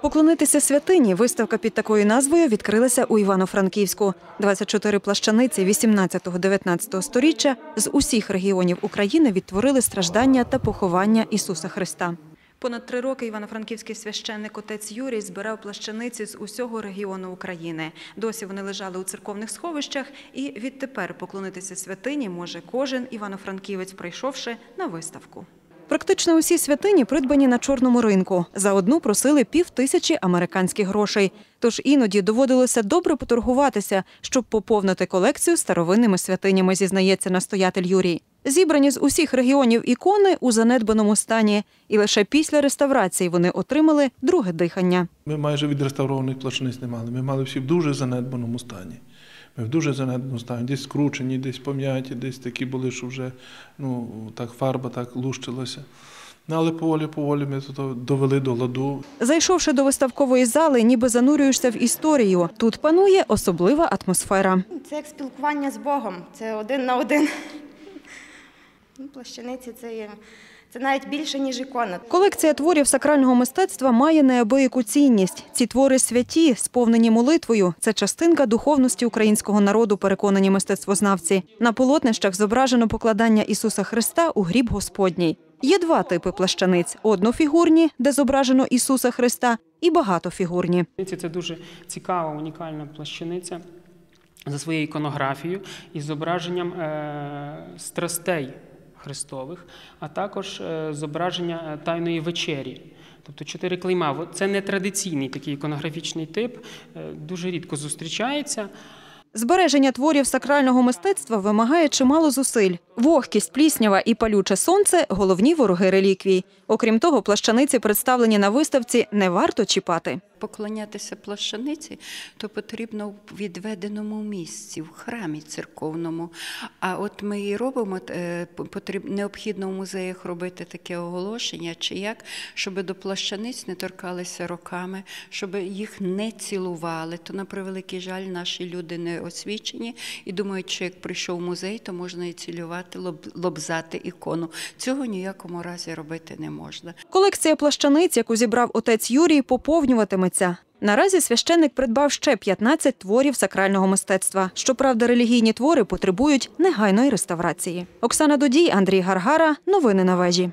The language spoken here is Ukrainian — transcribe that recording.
Поклонитися святині виставка під такою назвою відкрилася у Івано-Франківську. 24 плащаниці 18-19 сторіччя з усіх регіонів України відтворили страждання та поховання Ісуса Христа. Понад три роки івано-франківський священник отець Юрій збирав плащаниці з усього регіону України. Досі вони лежали у церковних сховищах, і відтепер поклонитися святині може кожен івано-франківець, прийшовши на виставку. Практично усі святині придбані на чорному ринку. За одну просили пів тисячі американських грошей. Тож іноді доводилося добре поторгуватися, щоб поповнити колекцію старовинними святинями, зізнається настоятель Юрій. Зібрані з усіх регіонів ікони у занедбаному стані, і лише після реставрації вони отримали друге дихання. Ми майже відреставрованих плащаниць не мали. Ми мали всі в дуже занедбаному стані. Ми в дуже занедбаному стані, десь скручені, десь пом'яті, десь такі були, що вже ну, так фарба так лущилася. Ну, але поволі-поволі ми тут довели до ладу. Зайшовши до виставкової зали, ніби занурюєшся в історію. Тут панує особлива атмосфера. Це як спілкування з Богом, це один на один. Ну, Плащаниці це є це навіть більше, ніж ікона. Колекція творів сакрального мистецтва має неабияку цінність. Ці твори святі, сповнені молитвою. Це частинка духовності українського народу, переконані мистецтвознавці. На полотнищах зображено покладання Ісуса Христа у гріб Господній. Є два типи плащаниць: однофігурні, де зображено Ісуса Христа, і багатофігурні. Це дуже цікава, унікальна плащаниця за своєю іконографією і зображенням е, страстей Христових, а також е, зображення е, Тайної вечері. Тобто чотири клейма. Це не традиційний такий іконографічний тип, е, дуже рідко зустрічається. Збереження творів сакрального мистецтва вимагає чимало зусиль. Вогкість, пліснява і палюче сонце – головні вороги реліквій. Окрім того, плащаниці, представлені на виставці, не варто чіпати. Поклонятися плащаниці, то потрібно в відведеному місці, в храмі церковному. А от ми і робимо, е, необхідно в музеях робити таке оголошення, чи як, щоб до плащаниць не торкалися роками, щоб їх не цілували. То, на превеликий жаль, наші люди не освічені і думають, що як прийшов музей, то можна і цілювати, лоб- лобзати ікону. Цього ніякому разі робити не можна. Колекція плащаниць, яку зібрав отець Юрій, поповнюватиметься. Наразі священник придбав ще 15 творів сакрального мистецтва. Щоправда, релігійні твори потребують негайної реставрації. Оксана Додій, Андрій Гаргара. Новини на вежі.